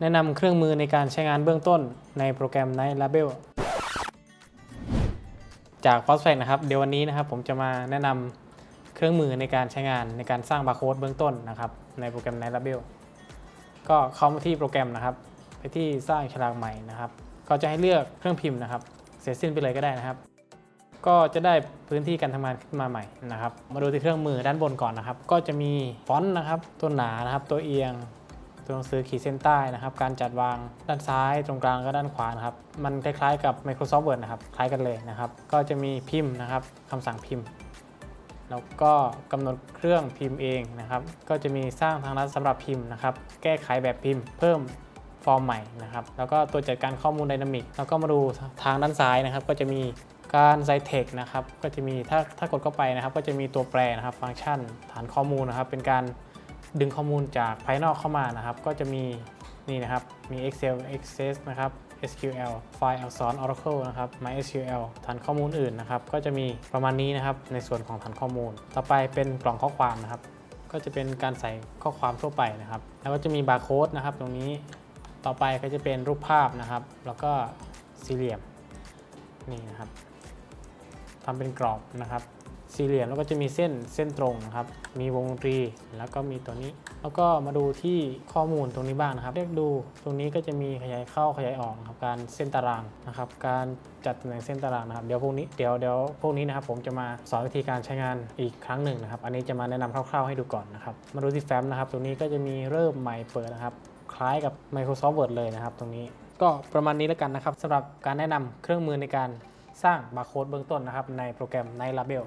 แนะนำเครื่องมือในการใช้งานเบื้องต้นในโปรแกรม Night Label จาก f o s f a c นะครับ เดี๋ยววันนี้นะครับผมจะมาแนะนำเครื่องมือในการใช้งานในการสร้างบาร์โค้ดเบื้องต้นนะครับในโปรแกรม Night Label ก็เข้ามาที่โปรแกรมนะครับ ไปที่สร้างฉลากใหม่นะครับ ก็จะให้เลือกเครื่องพิมพ์นะครับ เสร็จสิ้นไปเลยก็ได้นะครับ ก็จะได้พื้นที่การทำงานขึ้นมาใหม่นะครับ มาดูที่เครื่องมือด้านบนก่อนนะครับ ก็จะมีฟอนต์นะครับ ตัวหนานะครับ ตัวเอียง ตัวหนังสือขีดเส้นใต้นะครับ การจัดวางด้านซ้ายตรงกลางก็ด้านขวานะครับ มันคล้ายๆกับ Microsoft Word นะครับ คล้ายกันเลยนะครับ ก็จะมีพิมพ์นะครับคำสั่งพิมพ์ แล้วก็กำหนดเครื่องพิมพ์เองนะครับ ก็จะมีสร้างทางลัดสำหรับพิมพ์นะครับ แก้ไขแบบพิมพ์ เพิ่มฟอร์มใหม่นะครับ แล้วก็ตัวจัดการข้อมูลไดนามิก แล้วก็มาดูทางด้านซ้ายนะครับ ก็จะมีการไซเทคนะครับ ก็จะมีถ้าถ้ากดเข้าไปนะครับ ก็จะมีตัวแปรนะครับ ฟังก์ชันฐานข้อมูลนะครับ เป็นการ ดึงข้อมูลจากภายนอกเข้ามานะครับ ก็จะมีนี่นะครับ มี Excel Access นะครับ SQL ไฟล์อักษร Oracle นะครับ MySQL ฐานข้อมูลอื่นนะครับ ก็จะมีประมาณนี้นะครับ ในส่วนของฐานข้อมูล ต่อไปเป็นกล่องข้อความนะครับ ก็จะเป็นการใส่ข้อความทั่วไปนะครับ แล้วก็จะมีบาร์โค้ดนะครับ ตรงนี้ ต่อไปก็จะเป็นรูปภาพนะครับ แล้วก็สี่เหลี่ยม นี่นะครับทำเป็นกรอบนะครับ สี่เหลี่ยมแล้วก็จะมีเส้นเส้นตรงนะครับ มีวงรีแล้วก็มีตัวนี้ แล้วก็มาดูที่ข้อมูลตรงนี้บ้างนะครับเรียกดูตรงนี้ก็จะมีขยายเข้าขยายออกนะครับการเส้นตารางนะครับ การจัดตำแหน่งเส้นตารางนะครับเดี๋ยวพวกนี้เดี๋ยวเดี๋ยวพวกนี้นะครับผมจะมาสอนวิธีการใช้งานอีกครั้งหนึ่งนะครับ อันนี้จะมาแนะนำคร่าวๆให้ดูก่อนนะครับ มาดูที่แฟ้มนะครับ ตรงนี้ก็จะมีเริ่มใหม่เปิดนะครับ คล้ายกับ Microsoft Word เลยนะครับ ตรงนี้ก็ประมาณนี้แล้วกันนะครับสำหรับการแนะนำเครื่องมือในการสร้างบาร์โค้ดเบื้องต้นนะครับในโปรแกรม Night Label